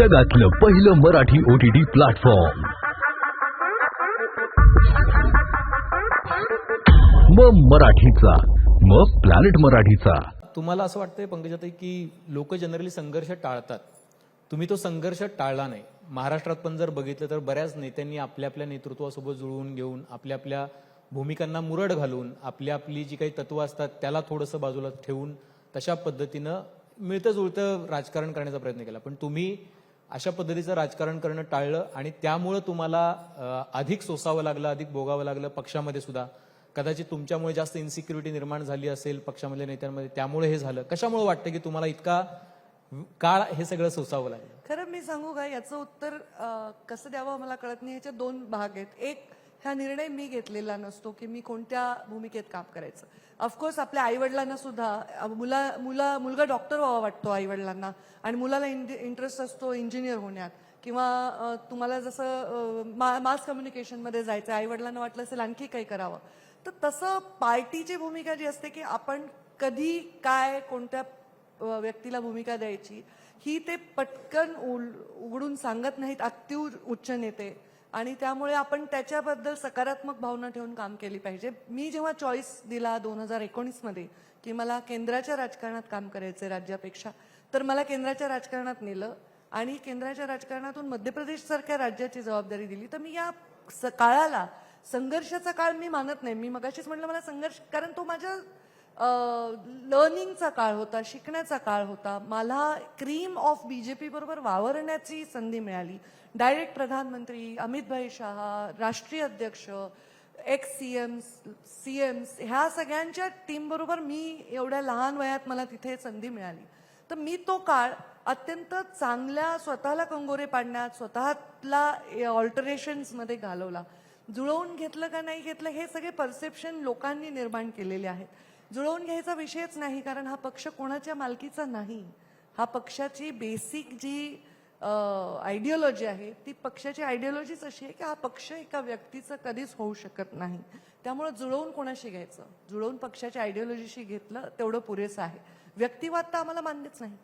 जगातलं पहिलं Marathi OTT platform मग मराठीचा मग प्लॅनेट मराठीचा. तुम्हाला असं वाटतंय पंकजाताई की लोक जनरली संघर्ष टाळतात. तुम्ही तो संघर्ष टाळला नाही. महाराष्ट्रात पण जर बघितलं तर बऱ्याच नेत्यांनी आपल्या आपल्या नेतृत्वासोबत जुळवून घेऊन आपल्या आपल्या भूमिकांना मुरड घालून आपली आपली जी काही तत्व असतात त्याला थोडंसं बाजूला ठेवून तशा पद्धतीनं मिळतं जुळतं राजकारण करण्याचा प्रयत्न केला. पण तुम्ही अशा पद्धतीचं राजकारण करणं टाळलं आणि त्यामुळं तुम्हाला अधिक सोसावं लागलं अधिक भोगावं लागलं पक्षामध्ये सुद्धा. कदाचित तुमच्यामुळे जास्त इन्सिक्युरिटी निर्माण झाली असेल पक्षामधल्या नेत्यांमध्ये त्यामुळे हे झालं. कशामुळे वाटतं की तुम्हाला इतका काळ हे सगळं सोसावं लागलं? खरं मी सांगू का? याचं उत्तर कसं द्यावं मला कळत नाही. ह्याच्या दोन भाग आहेत. एक हा निर्णय मी घेतलेला नसतो की मी कोणत्या भूमिकेत काम करायचं. ऑफकोर्स आपल्या आईवडिलांना सुद्धा मुला मुला मुलगा डॉक्टर व्हावा वाटतो आईवडिलांना आणि मुलाला इंटरेस्ट असतो इंजिनियर होण्यात. किंवा तुम्हाला जसं मा मास कम्युनिकेशनमध्ये जायचं आईवडिलांना वाटलं असेल आणखी काही करावं. तर तसं पार्टीची भूमिका जी असते की आपण कधी काय कोणत्या व्यक्तीला भूमिका द्यायची ही ते पटकन उल- उघडून सांगत नाहीत अत्युर उच्च नेते. आणि त्यामुळे आपण त्याच्याबद्दल सकारात्मक भावना ठेवून काम केली पाहिजे. मी जेव्हा चॉईस दिला दोन हजार एकोणीसमध्ये की मला केंद्राच्या राजकारणात काम करायचं राज्यापेक्षा तर मला केंद्राच्या राजकारणात नेलं आणि केंद्राच्या राजकारणातून मध्य प्रदेशसारख्या राज्याची जबाबदारी दिली. तर मी या स- काळाला संघर्षाचा काळ मी मानत नाही. मी मगाशीच म्हटलं मला संघर्ष कारण तो माझ्या लर्निंगचा काळ होता शिकण्याचा काळ होता. मला क्रीम ऑफ बी जे बरोबर वावरण्याची संधी मिळाली. डायरेक्ट प्रधानमंत्री अमितभाई शहा राष्ट्रीय अध्यक्ष ex C M C Ms ह्या सगळ्यांच्या टीमबरोबर मी एवढ्या लहान वयात मला तिथे संधी मिळाली. तर मी तो काळ अत्यंत चांगल्या स्वतःला कंगोरे पाडण्यात स्वतःला ऑल्टरेशन्समध्ये घालवला. जुळवून घेतलं का नाही घेतलं हे सगळे परसेप्शन लोकांनी निर्माण केलेले आहेत. जुळवून घ्यायचा विषयच नाही कारण हा पक्ष कोणाच्या मालकीचा नाही. हा पक्षाची बेसिक जी आयडिओलॉजी आहे ती पक्षाची आयडिओलॉजीच अशी आहे की हा पक्ष एका व्यक्तीचं कधीच होऊ शकत नाही. त्यामुळं जुळवून कोणाशी घ्यायचं? जुळवून पक्षाच्या आयडिओलॉजीशी घेतलं तेवढं पुरेसं आहे. व्यक्तिवाद तर आम्हाला मान्यच नाही.